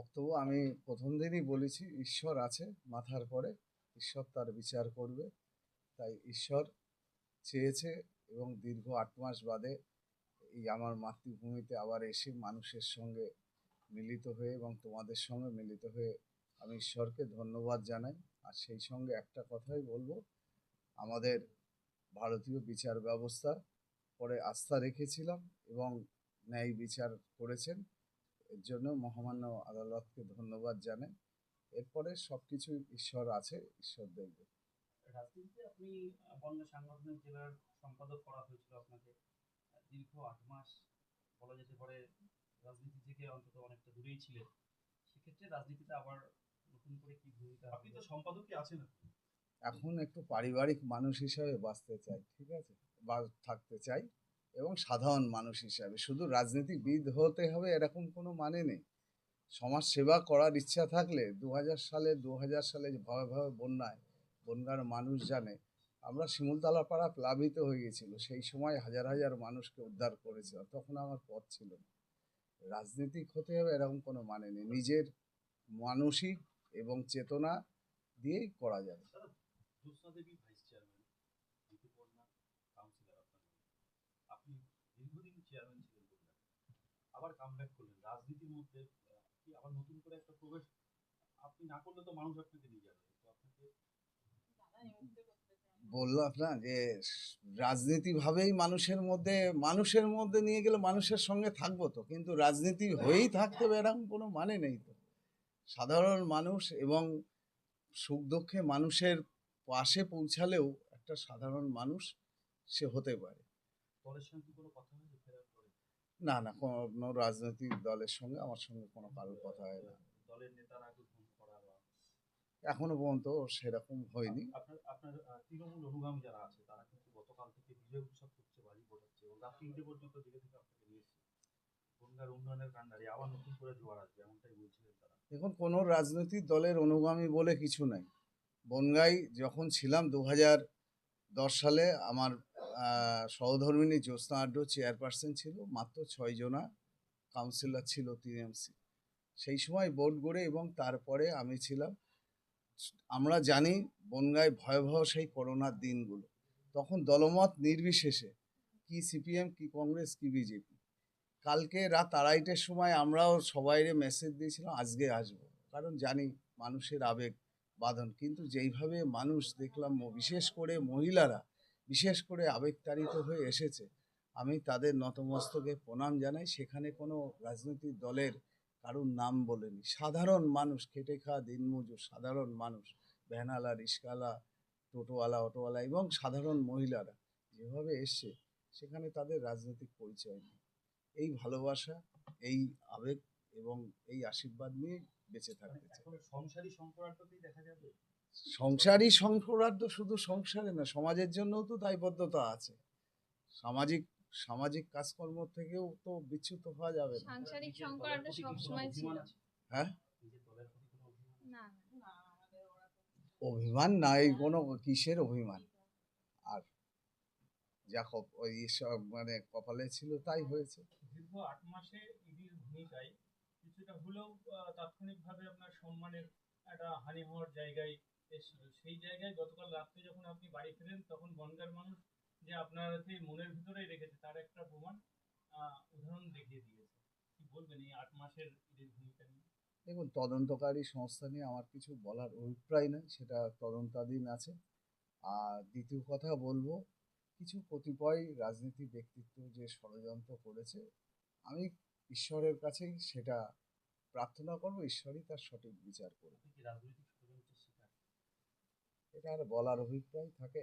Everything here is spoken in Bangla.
বক্তব্য আমি প্রথম দিনই বলেছি, ঈশ্বর আছে মাথার পরে, ঈশ্বর তার বিচার করবে। তাই ঈশ্বর চেয়েছে এবং দীর্ঘ আট মাস বাদে এই আমার মাতৃভূমিতে আবার এসে মানুষের সঙ্গে মিলিত হয়ে এবং তোমাদের সঙ্গে মিলিত হয়ে আমি ঈশ্বরকে ধন্যবাদ জানাই। আর সেই সঙ্গে একটা কথাই বলব, আমাদের ভারতীয় বিচার ব্যবস্থা পরে আস্থা রেখেছিলাম এবং ন্যায় বিচার করেছেন। এর জন্য মহামান্য আদালতকে ধন্যবাদ জানাই। এরপরে সব কিছু ঈশ্বর আছে ঈশ্বর দেখবে। রাজনীতিতে আপনি বন্যা সাংগঠনিক জেলার সম্পাদক করা হয়েছিল আপনাকে। দীর্ঘ আট মাস বলা যেতে পারে রাজনীতি থেকে অন্তত অনেকটা দূরেই ছিলেন। সেক্ষেত্রে রাজনীতিতে আবার নতুন করে কি ভূমিকা আপনি তো সম্পাদকই আছেন এখন একটু পারিবারিক মানুষ হিসাবে বাঁচতে চাই ঠিক আছে? বা থাকতে চাই। এবং সাধারণ মানুষ হিসাবে। শুধু রাজনীতিবিদ হতে হবে এরকম কোনো মানে নেই। সমাজ সেবা করার ইচ্ছা থাকলে দু হাজার সালে দু হাজার সালে যে ভয় ভয় বন্যায় বন্যার মানুষ জানে, আমরা শিমুলতলা পাড়া প্লাবিত হয়ে গেছিল। সেই সময় হাজার হাজার মানুষকে উদ্ধার করেছিল তখন আমার পথ ছিল না। রাজনীতিক হতে হবে এরকম কোনো মানে নেই। নিজের মানসিক এবং চেতনা দিয়েই করা যাবে Jyotsna Devi vice chairman Rituparna councillor আপনার আপনি দীর্ঘদিন চেয়ারম্যান ছিলেন আবার কামব্যাক করলেন। রাজনীতির মধ্যে কি আবার নতুন করে একটা প্রবেশ? আপনি না করলে তো মানুষ আপনাকে নিয়ে যাবে। তো আপনাকে বললাম না যে রাজনীতিভাবেই মানুষের মধ্যে মানুষের মধ্যে নিয়ে গেলে মানুষের সঙ্গে থাকব তো। কিন্তু রাজনীতি হয়েই থাকতে হবে এরকম কোনো মানে নেই তো। সাধারণ মানুষ এবং সুখ দুঃখে মানুষের পাশে পৌঁছালেও একটা সাধারণ মানুষ সে হতে পারে। দলের সঙ্গে কোনো কথা হয়েছে ফেরার পরে? না না কোনো রাজনৈতিক দলের সঙ্গে আমার সঙ্গে কোনো কারোর কথা হয় না। দলের নেতারাকে ফোন করা বা এখনও পর্যন্ত সেরকম হয়নি। আপনার আপনার তৃণমূল অনুগামী যারা আছে তারা কিন্তু গতকাল থেকে বিজয় উৎসব করছে বাজি ফোটাচ্ছে এবং রাত তিনটে পর্যন্ত জেলে থেকে আপনাকে নিয়ে গঙ্গার উন্নয়নের কাণ্ডারি আবার নতুন করে জোয়ার আসবে এমনটাই বলছিলেন তারা। দেখুন কোনো রাজনৈতিক দলের অনুগামী বলে কিছু নাই। বনগাই যখন ছিলাম দু হাজার দশ সালে আমার সহধর্মিনী জ্যোৎস্না আড্ড চেয়ারপারসন ছিল, মাত্র ছয় জনা কাউন্সিলর ছিল টিএমসি। সেই সময় বোর্ড গড়ে এবং তারপরে আমি ছিলাম, আমরা জানি বনগায় ভয়াবহ সেই করোনার দিনগুলো। তখন দলমত নির্বিশেষে, কি সিপিএম, কি কংগ্রেস, কি বিজেপি। কালকে রাত আড়াইটের সময় আমরাও সবাইরে মেসেজ দিয়েছিলাম, আজকে আসব। কারণ জানি মানুষের আবেগ, বাঁধন। কিন্তু যেইভাবে মানুষ দেখলাম, বিশেষ করে মহিলারা বিশেষ করে আবেগতাড়িত হয়ে এসেছে। আমি তাদের নতমস্তকে প্রণাম জানাই। সেখানে কোনো রাজনৈতিক দলের কারুর নাম বলেনি। সাধারণ মানুষ, খেটে খাওয়া দিনমজুর সাধারণ মানুষ ভ্যানালা রিস্কালা, টোটোওয়ালা, অটোওয়ালা এবং সাধারণ মহিলারা যেভাবে এসছে, সেখানে তাদের রাজনৈতিক পরিচয় নেই। এই ভালোবাসা, এই আবেগ এবং এই আশীর্বাদ নিয়ে বেঁচে থাকতে সংসারী দেখা যাবে? সংসারই সংক্রান্ত শুধু সংসারে না সমাজের জন্যও তো দায়বদ্ধতা আছে। সামাজিক সামাজিক কাজকর্ম থেকেও তো বিচ্যুত হওয়া যাবে না। সাংসারিক দলের প্রতি সবসময় ছিল। হ্যাঁ? দলের অভিমান? না অভিমান নাই কোনো কিসের অভিমান? আর যা কপ- ওই সব মানে কপালে ছিল তাই হয়েছে। দীর্ঘ আট মাসে ইডির ভূমিকায় কিছুটা হলেও তাৎক্ষণিকভাবে আপনার সম্মানের একটা হানি হওয়ার জায়গায় এসেছিল। সেই জায়গায় গতকাল রাত্রে যখন আপনি বাড়ি ফেরেন তখন বনগার মানুষ যে আপনাকে মনের ভিতরেই রেখেছে তার একটা প্রমাণ উদাহরণ দেখিয়ে দিয়েছে। কি বলবেন এই আট মাসের ইডির ভূমিকা নিয়ে? দেখুন তদন্তকারী সংস্থা নিয়ে আমার কিছু বলার অভিপ্রায় নেই সেটা তদন্তাধীন আছে। আর দ্বিতীয় কথা বলব কিছু কতিপয় রাজনীতি ব্যক্তিত্ব যে ষড়যন্ত্র করেছে আমি ঈশ্বরের কাছেই সেটা প্রার্থনা করব ঈশ্বরই তার সঠিক বিচার করবে আপনি কি রাজনৈতিক ষড়যন্ত্রের শিকার এটা আর বলার অভিপ্রায় থাকে?